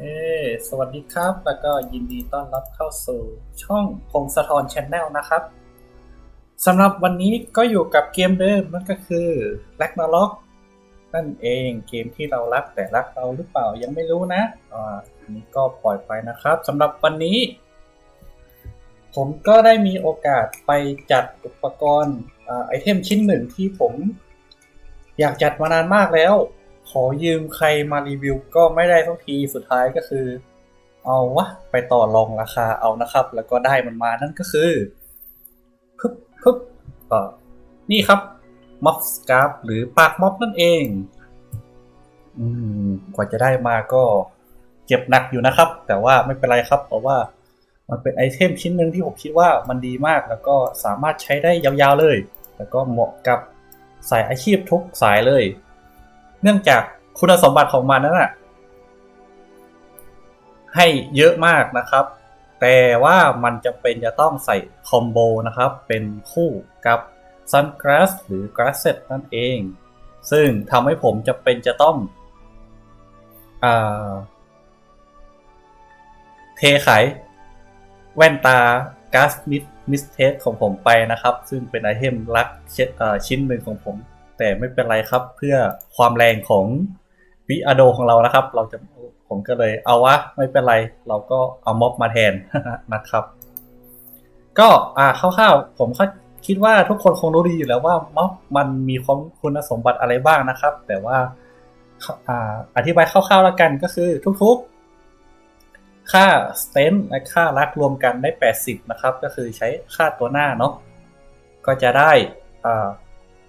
เอ้สวัสดีครับ แล้วก็ยินดีต้อนรับเข้าสู่ช่องพงศธรชแนลนะครับสำหรับวันนี้ก็อยู่กับเกมเดิมนั่นก็คือ r a g n a r o k นั่นเองเกมที่เรารักแต่รักเราหรือเปล่ายังไม่รู้นะอ่าอันนี้ก็ปล่อยไปนะครับสำหรับวันนี้ ผมก็ได้มีโอกาสไปจัดอุปกรณ์ไอเทมชิ้นหนึ่งที่ผม อยากจัดมานานมากแล้ว ขอยืมใครมารีวิวก็ไม่ได้ทุกทีสุดท้ายก็คือ เอาวะ ไปต่อรองราคาเอานะครับ แล้วก็ได้มันมานั่นก็คือปึ๊บปึ๊บเออนี่ครับม็อบสกาฟหรือปากม็อบนั่นเอง อืม กว่าจะได้มาก็เจ็บหนักอยู่นะครับ แต่ว่าไม่เป็นไรครับ เพราะว่ามันเป็นไอเทมชิ้นหนึ่งที่ผมคิดว่ามันดีมากแล้วก็สามารถใช้ได้ยาวๆเลย แล้วก็เหมาะกับสายอาชีพทุกสายเลย เนื่องจากคุณสมบัติของมันนั้นน่ะให้เยอะมากนะครับ แต่ว่ามันจะเป็นจะต้องใส่คอมโบนะครับ เป็นคู่กับ Sunglass หรือ Glasset นั่นเอง ซึ่งทำให้ผมจะเป็นจะต้องอเทไขแว่นตา Gas Mist mistest ของผมไปนะครับ ซึ่งเป็นไอเทมลักเชเอ่อชิ้นหนึ่งของผม แต่ไม่เป็นไรครับเพื่อความแรงของวิอาโดของเรานะครับ เราจะผมก็เลยเอาวะไม่เป็นไร เราก็เอาม็อบมาแทนนะครับ ก็อ่าคร่าวๆผมก็คิดว่าทุกคนคงรู้ดีอยู่แล้วว่าม็อบมันมีความคุณสมบัติอะไรบ้างนะครับ แต่ว่าอ่าอธิบายคร่าวๆแล้วกันก็คือทุกๆ ค่าสเตนและค่ารักรวมกันได้ 80 นะครับ ก็คือใช้ค่าตัวหน้าเนาะก็จะได้อ่า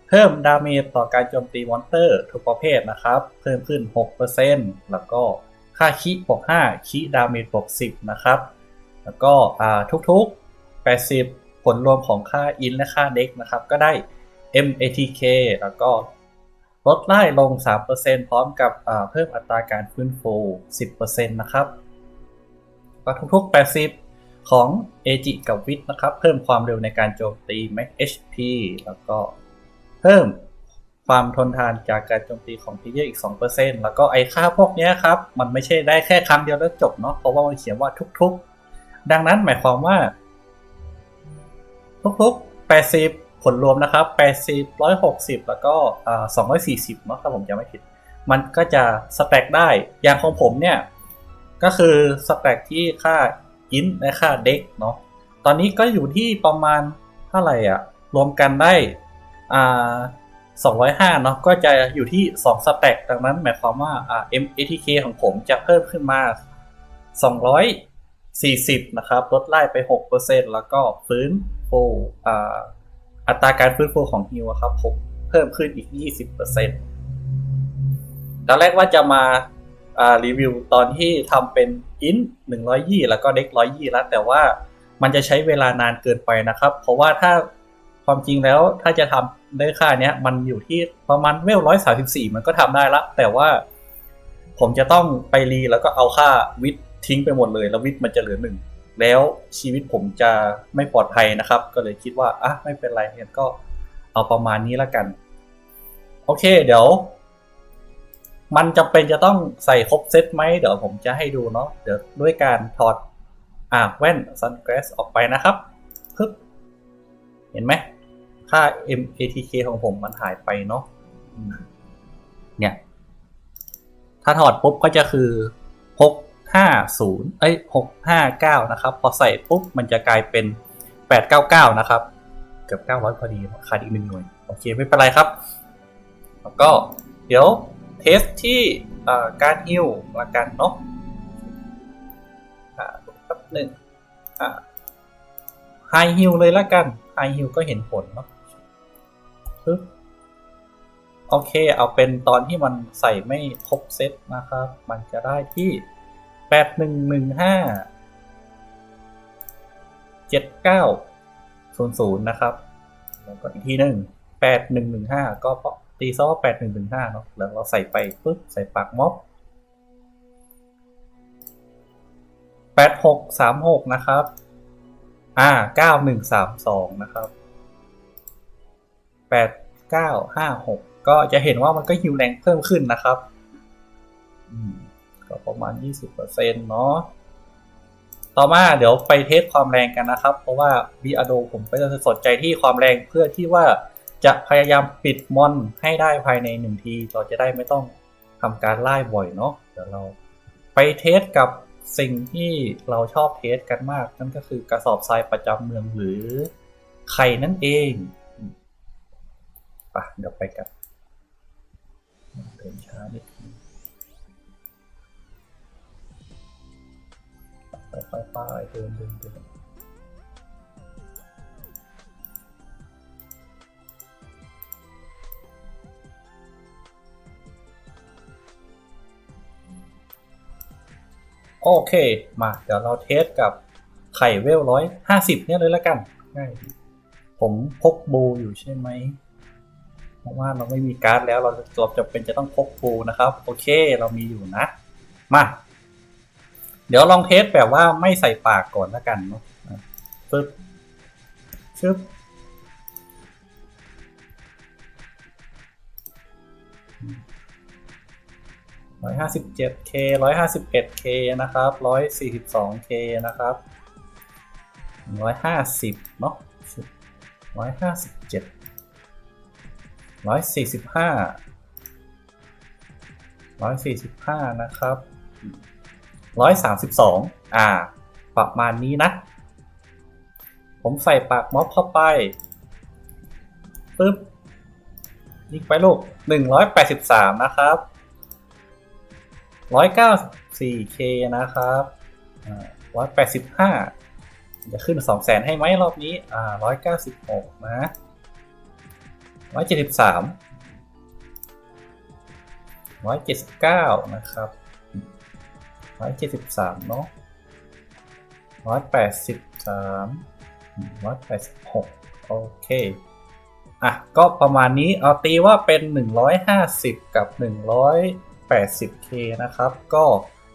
เพิ่มดาเมจต่อการโจมตีมอนเตอร์ทุกประเภทนะครับ เพิ่มขึ้น 6%แล้วก็ค่าคิบวก5คิดาเมจบวก10 นะครับ แล้วก็ทุกๆ 80 ผลรวมของค่าอินและค่าเด็กนะครับ ก็ได้ MATK แล้วก็ลดไล่ลง 3%พร้อมกับเพิ่มอัตราการฟื้นฟู 10%นะครับก็ทุกๆ 80 ของ AG กับวิทนะครับ เพิ่มความเร็วในการโจมตี Max HP แล้วก็ เพิ่มความทนทานจากการโจมตีของพีเยอร์อีก 2%แล้วก็ไอ้ค่าพวกนี้ครับ มันไม่ใช่ได้แค่ครั้งเดียวแล้วจบเนาะเพราะว่ามันเขียนว่าทุกๆ ดังนั้นหมายความว่า ทุกๆ 80 ผลรวมนะครับ 80 160 แล้วก็อ่า240เนาะถ้าผมจำไม่ผิด มันก็จะสแต็กได้ อย่างของผมเนี่ย ก็คือสแต็กที่ค่าอินและค่าเด็กเนาะตอนนี้ก็อยู่ที่ประมาณเท่าไหร่อะรวมกันได้ อ่า205 เนาะก็จะอยู่ที่ 2 สแต็กดังนั้นหมายความว่าอ่า MATK ของผมจะเพิ่มขึ้นมา 240 นะครับ ลดไล่ไป 6%แล้วก็ฟื้นฟูอ่าอัตราการฟื้นฟูของฮิวอะครับผมเพิ่มขึ้นอีก 20%ตอนแรกว่าจะมาอ่ารีวิวตอนที่ทำเป็นอิน120แล้วก็เด็ก120แล้ว แต่ว่ามันจะใช้เวลานานเกินไปนะครับ เพราะว่าถ้าความจริงแล้วถ้าจะทำ ได้ค่าเนี้ยมันอยู่ที่ประมาณเวลร้อยสาสิบสี่มันก็ทำได้ละ แต่ว่าผมจะต้องไปรีแล้วก็เอาค่าวิทย์ทิ้งไปหมดเลย แล้ววิทย์มันจะเหลือหนึ่งแล้วชีวิตผมจะไม่ปลอดภัยนะครับ ก็เลยคิดว่าอะไม่เป็นไรงั้นก็เอาประมาณนี้ละกัน โอเค เดี๋ยว มันจำเป็นจะต้องใส่ครบเซตไหมเดี๋ยวผมจะให้ดูเนาะเดี๋ยวด้วยการถอดอ่าแว่น sunglass ออกไปนะครับปึ๊บเห็นไหม ค่า MATK ของผมมันหายไปเนาะเนี่ย ถ้าถอดปุ๊บก็จะคือ 650 เอ้ย 659 นะครับ พอใส่ปุ๊บมันจะกลายเป็น 899 นะครับ เกือบ 900 พอดีขาดอีกหนึ่งหน่วย โอเค ไม่เป็นไรครับ แล้วก็เดี๋ยวเทสที่การฮิวละกันเนาะอ่าแป๊บหนึ่งไฮฮิลเลยละกันไฮฮิลก็เห็นผลเนาะ โอเค เอาเป็นตอนที่มันใส่ไม่ครบเซตนะครับ มันจะได้ที่แปดหนึ่งหนึ่งห้าเจ็ดเก้าศูนย์ศูนย์นะครับ แล้วก็อีกทีหนึ่งแปดหนึ่งหนึ่งห้าก็ตีซะว่าแปดหนึ่งหนึ่งห้าเนาะแล้วเราใส่ไปปึ๊บใส่ปากม็อบแปดหกสามหกนะครับ อ่าเก้าหนึ่งสามสองนะครับ แปดเก้าห้าหกก็จะเห็นว่ามันก็ฮิวแรงเพิ่มขึ้นนะครับอืมก็ประมาณ 20%เนาะต่อมาเดี๋ยวไปเทสความแรงกันนะครับ เพราะว่า v ีอโดผมก็จะสนใจที่ความแรงเพื่อที่ว่าจะพยายามปิดมอนให้ได้ภายในหนึ่งที เราจะได้ไม่ต้องทำการไล่บ่อยเนาะเดี๋ยวเราไปเทสกับสิ่งที่เราชอบเทสกันมาก นั่นก็คือกระสอบทรายประจำเมืองหรือไข่นั่นเองะเดี๋ยวไปกันเดินช้านิดไปไปไปเดินเดินเดินโอเค มาเดี๋ยวเราเทสกับไข่เวลร้อยห้าสิบเนี่ยเลยแล้วกันง่ายผมพกโบอยู่ใช่ไหม เพราะว่าเราไม่มีการ์ดแล้วเราจบจะเป็นจะต้องพกบูนะครับ โอเคเรามีอยู่นะ มา เดี๋ยวลองเทสแบบว่าไม่ใส่ปากก่อนแล้วกันเนาะอะปึ๊บชึบร้อยห้าสิบเจ็ดเคร้อยห้าสิบเอ็ดเคนะครับร้อยสี่สิบสองเคนะครับร้อยห้าสิบเนาะร้อยห้าสิบเจ็ด ร้อยสี่สิบห้าร้อยสี่สิบห้านะครับร้อยสามสิบสองอ่า ประมาณนี้นะ ผมใส่ปากม็อบเข้าไปปึ๊บยิงไปลูกหนึ่งร้อยแปดสิบสามนะครับร้อยเก้าสี่เคนะครับร้อยแปดสิบห้าจะขึ้นสองแสนให้ไหมรอบนี้ อ่าร้อยเก้าสิบหกนะ ร้อยเจ็ดสิบสามร้อยเจ็ดสิบเก้านะครับร้อยเจ็ดสิบสามเนาะร้อยแปดสิบสามร้อยแปดสิบหกโอเค อะ ก็ประมาณนี้เอาตีว่าเป็นหนึ่งร้อยห้าสิบกับหนึ่งร้อย 80k นะครับ ก็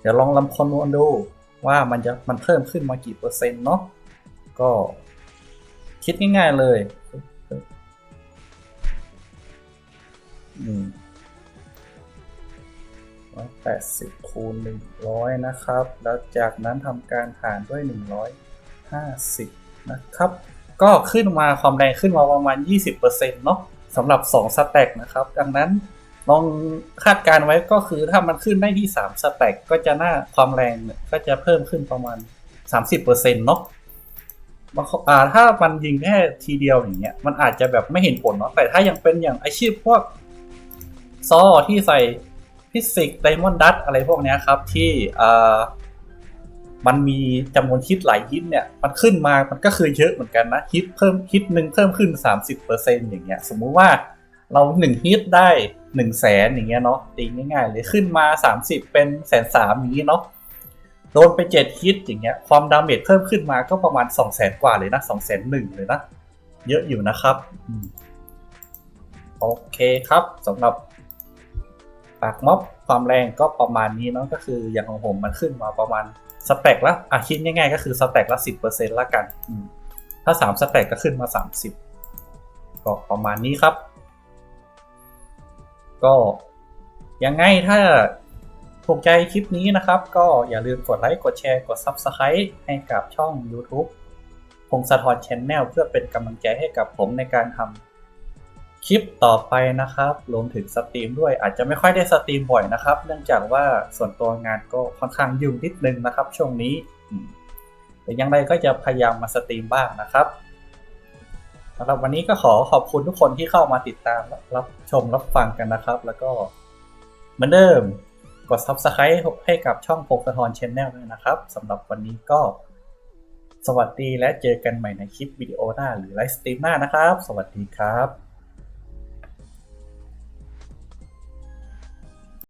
เดี๋ยวลองลำคำนวณดูว่ามันจะมันเพิ่มขึ้นมากี่เปอร์เซ็นต์เนาะก็คิดง่ายๆเลย ร้อยแปดสิบคูณหนึ่งร้อยนะครับ แล้วจากนั้นทำการหารด้วยหนึ่งร้อยห้าสิบนะครับ ก็ขึ้นมาความแรงขึ้นมาประมาณ20%เนาะสำหรับ2สแต็กนะครับ ดังนั้นลองคาดการไว้ก็คือถ้ามันขึ้นได้ที่3สแต็กก็จะน่าความแรงก็จะเพิ่มขึ้นประมาณ30%เนาะบางอ่าถ้ามันยิงแค่ทีเดียวอย่างเงี้ยมันอาจจะแบบไม่เห็นผลเนาะแต่ถ้ายังเป็นอย่างอาชีพพวก ซอที่ใส่ฟิสิกส์ไดมอนด์ดัตอะไรพวกนี้ครับ ที่มันมีจำนวนฮิตหลายฮิตเนี่ย มันขึ้นมามันก็คือเยอะเหมือนกันนะฮิตเพิ่มฮิตหนึ่งเพิ่มขึ้น 30%อย่างเงี้ย สมมุติว่าเราหนึ่งฮิตได้หนึ่งแสนอย่างเงี้ยเนาะตีง่ายๆเลยขึ้นมาสามสิบเป็นแสนสามอย่างงี้เนาะโดนไปเจ็ดฮิตอย่างเงี้ยความดาเมจเพิ่มขึ้นมาก็ประมาณสองแสนกว่าเลยนะสองแสนหนึ่งเลยนะ เยอะอยู่นะครับโอเคครับสำหรับ ปากม็อบความแรงก็ประมาณนี้เนาะก็คืออย่างของผมมันขึ้นมาประมาณสเต็กละอะคิดง่ายๆก็คือสเต็กละสิบเปอร์เซ็นต์ละกัน ถ้าสามสเต็กก็ขึ้นมาสามสิบก็ประมาณนี้ครับ ก็ยังไงถ้าถูกใจคลิปนี้นะครับ ก็อย่าลืมกดไลค์กดแชร์กด Subscribe ให้กับช่อง YouTube พงศธรชแนลเพื่อเป็นกำลังใจให้กับผมในการทำ คลิปต่อไปนะครับรวมถึงสตรีมด้วยอาจจะไม่ค่อยได้สตรีมบ่อยนะครับ เนื่องจากว่าส่วนตัวงานก็ค่อนข้างยุ่งนิดนึงนะครับ ช่วงนี้แต่ยังไงก็จะพยายามมาสตรีมบ้างนะครับสำหรับวันนี้ก็ขอขอบคุณทุกคนที่เข้ามาติดตามรับชมรับฟังกันนะครับ แล้วก็เหมือนเดิมกด Subscribe ให้กับช่องโปกสะทอนชแนลด้วยนะครับสำหรับวันนี้ก็ สวัสดีและเจอกันใหม่ในคลิปวิดีโอหน้าหรือไลฟ์สตรีมหน้านะครับ สวัสดีครับ